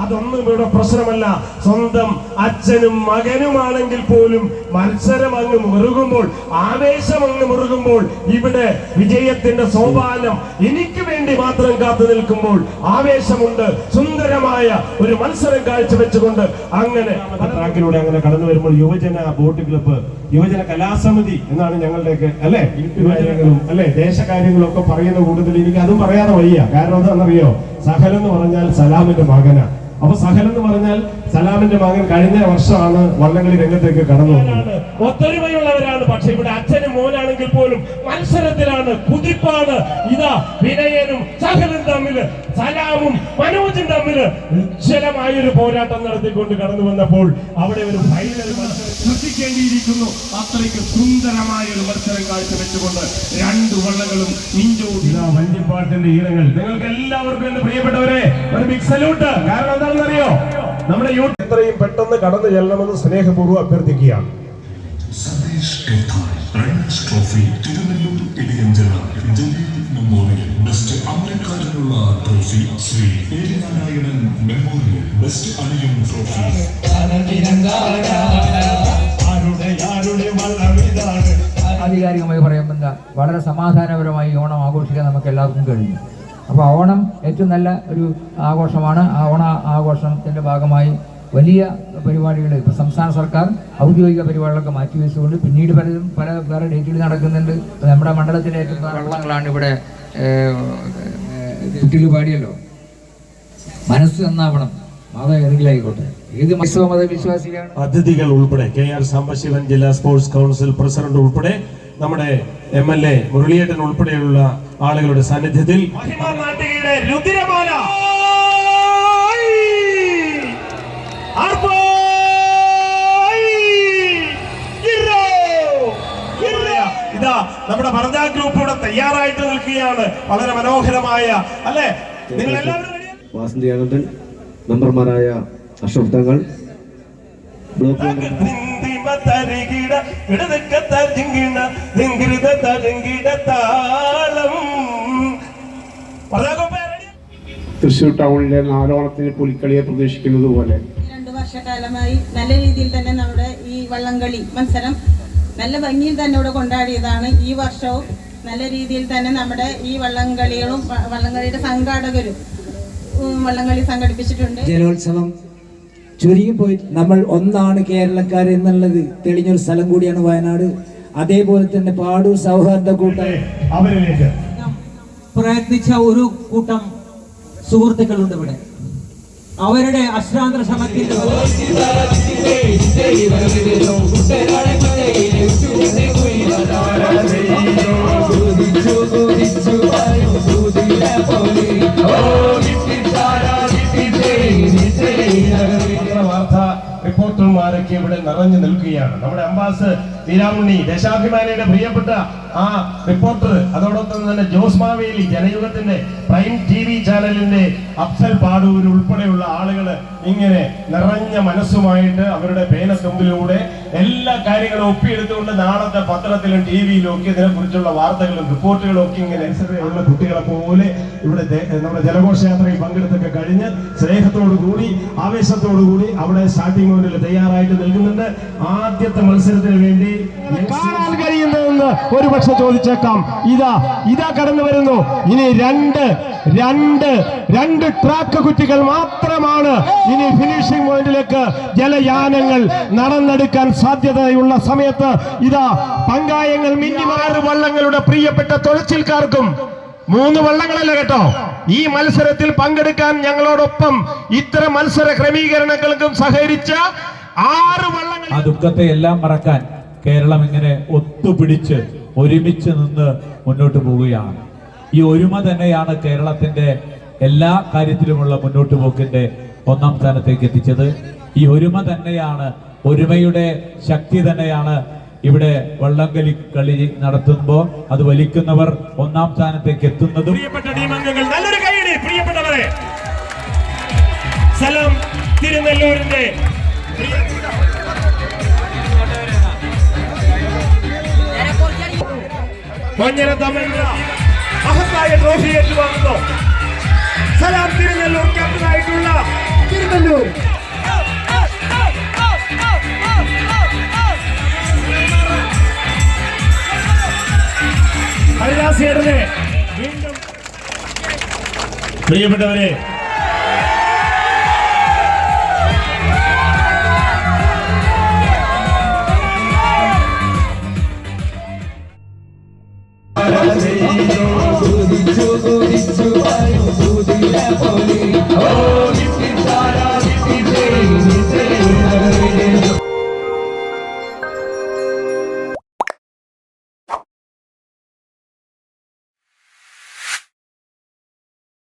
അതൊന്നും ഇവിടെ പ്രശ്നമല്ല. സ്വന്തം അച്ഛനും മകനുമാണെങ്കിൽ പോലും മത്സരം അങ്ങ് മുറുകുമ്പോൾ ആവേശം അങ്ങ് മുറുകുമ്പോൾ ഇവിടെ വിജയത്തിന്റെ സോപാനം എനിക്ക് വേണ്ടി മാത്രം കാത്തു നിൽക്കുമ്പോൾ ആവേശമുണ്ട്. സുന്ദരമായ ഒരു മത്സരം കാഴ്ചവെച്ചുകൊണ്ട് അങ്ങനെ ട്രാക്കിലൂടെ അങ്ങനെ കടന്നു വരുമ്പോൾ യുവജന ബോട്ട് ക്ലബ്ബ് യുവജന കലാസമിതി എന്നാണ് ഞങ്ങളുടെയൊക്കെ അല്ലെ? യുവജനങ്ങളും അല്ലെ? ദേശകാര്യങ്ങളും ഒക്കെ പറയുന്ന കൂട്ടത്തിൽ എനിക്ക് അതും പറയാതെ വയ്യ. കാരണം അതെന്നറിയോ? സഹൽ എന്ന് പറഞ്ഞാൽ സലാമിന്റെ മകന. അപ്പൊ സഹൽ എന്ന് പറഞ്ഞാൽ സലാമിന്റെ മകൻ കഴിഞ്ഞ വർഷമാണ് വള്ളംകളി രംഗത്തേക്ക് കടന്നു ഒത്തൊരുമയുള്ളവരാണ്. പക്ഷെ ഇവിടെ അച്ഛനും മോനാണെങ്കിൽ പോലും മത്സരത്തിലാണ്. കുതിപ്പാണ്. ഇതാ വിനയനും സഹലും തമ്മിൽ സലാമും മനോജും തമ്മിൽ ഉജ്ജ്വലമായ ഒരു പോരാട്ടം നടത്തിക്കൊണ്ട് കടന്നു വന്നപ്പോൾ അവിടെ ഒരു ഫൈനൽ മത്സരം സൃഷ്ടിക്കേണ്ടിയിരിക്കുന്നു. അത്രയ്ക്ക് സുന്ദരമായ ഒരു മത്സരം കാഴ്ചവെച്ചുകൊണ്ട് രണ്ട് വള്ളങ്ങളും നിഞ്ചോടി ഇതാ വഞ്ചിപ്പാട്ടിന്റെ ഈണങ്ങൾ. നിങ്ങൾക്ക് എല്ലാവർക്കും എന്റെ പ്രിയപ്പെട്ടവരെ ഒരു ബിഗ് സല്യൂട്ട് കാരണം എന്താണെന്ന് അറിയോ നമ്മുടെ യൂട്ട് ഇത്രയും പെട്ടെന്ന് കടന്നു ചെല്ലണമെന്ന് സ്നേഹപൂർവം അഭ്യർത്ഥിക്കുകയാണ്. Satheesh trophy Thirunelloor Idiyanchira memorial trophy Shri Erinarayanan memorial best അണിയും trophy. ആധികാരികമായി പറയുമ്പോൾ എന്താ വളരെ സമാധാനപരമായി ഓണം ആഘോഷിക്കാൻ നമുക്ക് എല്ലാവർക്കും കഴിഞ്ഞു. അപ്പോൾ ഓണം ഏറ്റവും നല്ല ഒരു ആഘോഷമാണ്. ആ ഓണ ആഘോഷത്തിന്റെ ഭാഗമായി വലിയ പരിപാടികൾ ഇപ്പോൾ സംസ്ഥാന സർക്കാർ ഔദ്യോഗിക പരിപാടികളൊക്കെ മാറ്റി വെച്ചുകൊണ്ട് പിന്നീട് പലതും പല വേറെ ഡേറ്റുകൾ നടക്കുന്നുണ്ട്. നമ്മുടെ മണ്ഡലത്തിലെ ഏറ്റവും വള്ളങ്ങളാണ് ഇവിടെ കുട്ടികൾ പാടിയല്ലോ. മനസ്സ് നന്നാവണം. മാതാ ഏതെങ്കിലായിക്കോട്ടെ ഏത് മത്സവ മതവിശ്വാസിയാണ് അതിഥികൾ ഉൾപ്പെടെ കെ ആർ സാംബശിവൻ ജില്ലാ സ്പോർട്സ് കൗൺസിൽ പ്രസിഡന്റ് ഉൾപ്പെടെ നമ്മുടെ എം എൽ എ മുരളിയേട്ടൻ ഉൾപ്പെടെയുള്ള ആളുകളുടെ സാന്നിധ്യത്തിൽ രുദ്രമാല. നമ്മുടെ ഭരതാ ഗ്രൂപ്പ് ഇവിടെ തയ്യാറായിട്ട് നിൽക്കുകയാണ്. വളരെ മനോഹരമായ അല്ലെ? നിങ്ങൾ എല്ലാവരും വാസന്തി അനന്തൻ മെമ്പർമാരായ അഷ്റഫ് തങ്ങൾ തൃശൂർ ടൗണിലെ നാലോണത്തിന് പുലിക്കളിയെ പ്രതീക്ഷിക്കുന്നത് പോലെ രണ്ടു വർഷക്കാലമായി നല്ല രീതിയിൽ തന്നെ നമ്മുടെ ഈ വള്ളംകളി മത്സരം നല്ല ഭംഗിയിൽ തന്നെ ഇവിടെ കൊണ്ടാടിയതാണ് ഈ വർഷവും. നല്ല രീതിയിൽ തന്നെ നമ്മുടെ ഈ വള്ളംകളികളും വള്ളംകളിയുടെ സംഘാടകരും വള്ളംകളി സംഘടിപ്പിച്ചിട്ടുണ്ട്. ജലോത്സവം ചുരുങ്ങിപ്പോയി നമ്മൾ ഒന്നാണ് കേരളക്കാർ എന്നുള്ളത്. തെളിഞ്ഞൊരു സ്ഥലം കൂടിയാണ് വയനാട്. അതേപോലെ തന്നെ പാടൂർ സൗഹാർദ്ദ കൂട്ടായ്മ അവരിലേക്ക്. പ്രയത്നിച്ച ഒരു കൂട്ടം സുഹൃത്തുക്കളുണ്ട് ഇവിടെ. അവരുടെ അശ്രാന്ത വാർത്ത റിപ്പോർട്ടർമാരൊക്കെ ഇവിടെ നിറഞ്ഞു നിൽക്കുകയാണ് നമ്മുടെ അംബാസ് വീരാമുണ്ണി ദേശാഭിമാനിയുടെ പ്രിയപ്പെട്ട ആ റിപ്പോർട്ടർ അതോടൊപ്പം തന്നെ ജോസ് മാവേലി ജനയുഗത്തിന്റെ പ്രൈം ടി വി ചാനലിന്റെ അഫ്സൽ പാടൂർ ഉൾപ്പെടെയുള്ള ആളുകൾ ഇങ്ങനെ നിറഞ്ഞ മനസ്സുമായിട്ട് അവരുടെ പേനത്തുമ്പിലൂടെ എല്ലാ കാര്യങ്ങളും ഒപ്പിയെടുത്തുകൊണ്ട് നാളത്തെ പത്രത്തിലും ടി വിയിലും ഒക്കെ ഇതിനെ കുറിച്ചുള്ള വാർത്തകളും റിപ്പോർട്ടുകളും ഒക്കെ ഇങ്ങനെ ഉള്ള കുട്ടികളെ പോലെ ഇവിടെ നമ്മുടെ ജലഘോഷയാത്രയിൽ പങ്കെടുത്തൊക്കെ കഴിഞ്ഞ് സ്നേഹത്തോടു കൂടി ആവേശത്തോടു കൂടി അവിടെ സ്റ്റാർട്ടിംഗ് പോയിന്റിൽ തയ്യാറായിട്ട് നിൽക്കുന്നുണ്ട്. ആദ്യത്തെ മത്സരത്തിന് വേണ്ടി കാണാൻ കഴിയുന്നതെന്ന് ഒരു പക്ഷെ ചോദിച്ചേക്കാം. ഇതാ ഇതാ കടന്നു വരുന്നു. ഇനി രണ്ട് രണ്ട് രണ്ട് ട്രാക്ക് കുറ്റികൾ മാത്രമാണ് ഇനി ഫിനിഷിംഗ് പോയിന്റിലേക്ക് ജലയാനങ്ങൾ നടന്നെടുക്കാൻ സാധ്യതയുള്ള സമയത്ത് ഇതാ പങ്കായങ്ങൾ മിന്നിമാറ് വള്ളങ്ങളുടെ പ്രിയപ്പെട്ട തുഴച്ചിൽക്കാർക്കും മൂന്ന് വള്ളങ്ങളല്ല കേട്ടോ? ഈ മത്സരത്തിൽ പങ്കെടുക്കാൻ ഞങ്ങളോടൊപ്പം ഇത്തരം മത്സര ക്രമീകരണങ്ങൾക്കും സഹകരിച്ച ആറ് വള്ളങ്ങൾ ആ ദുഃഖത്തെ എല്ലാം മറക്കാൻ കേരളം ഇങ്ങനെ ഒത്തുപിടിച്ച് ഒരുമിച്ച് നിന്ന് മുന്നോട്ട് പോവുകയാണ്. ഈ ഒരുമ തന്നെയാണ് കേരളത്തിന്റെ എല്ലാ കാര്യത്തിലുമുള്ള മുന്നോട്ട് പോക്കിന്റെ ഒന്നാം സ്ഥാനത്തേക്ക് എത്തിച്ചത്. ഈ ഒരുമ തന്നെയാണ് ഒരുമയുടെ ശക്തി തന്നെയാണ് ഇവിടെ വള്ളംകളി കളി നടത്തുമ്പോൾ അത് വലിക്കുന്നവർ ഒന്നാം സ്ഥാനത്തേക്ക് എത്തുന്നതും പ്രിയപ്പെട്ടവരെ. സ്ഥലം തിരുനെല്ലൂരിന്റെ കൊഞ്ഞര തമിഴ് മഹത്തായ ട്രോഫി ഏറ്റുവാങ്ങുന്നു. സലാം തിരുനെല്ലൂർ ക്യാപ്റ്റനായിട്ടുള്ള തിരുനെല്ലൂർ. ഹരിദാസിയേട്ടനെ വീണ്ടും പ്രിയപ്പെട്ടവരെ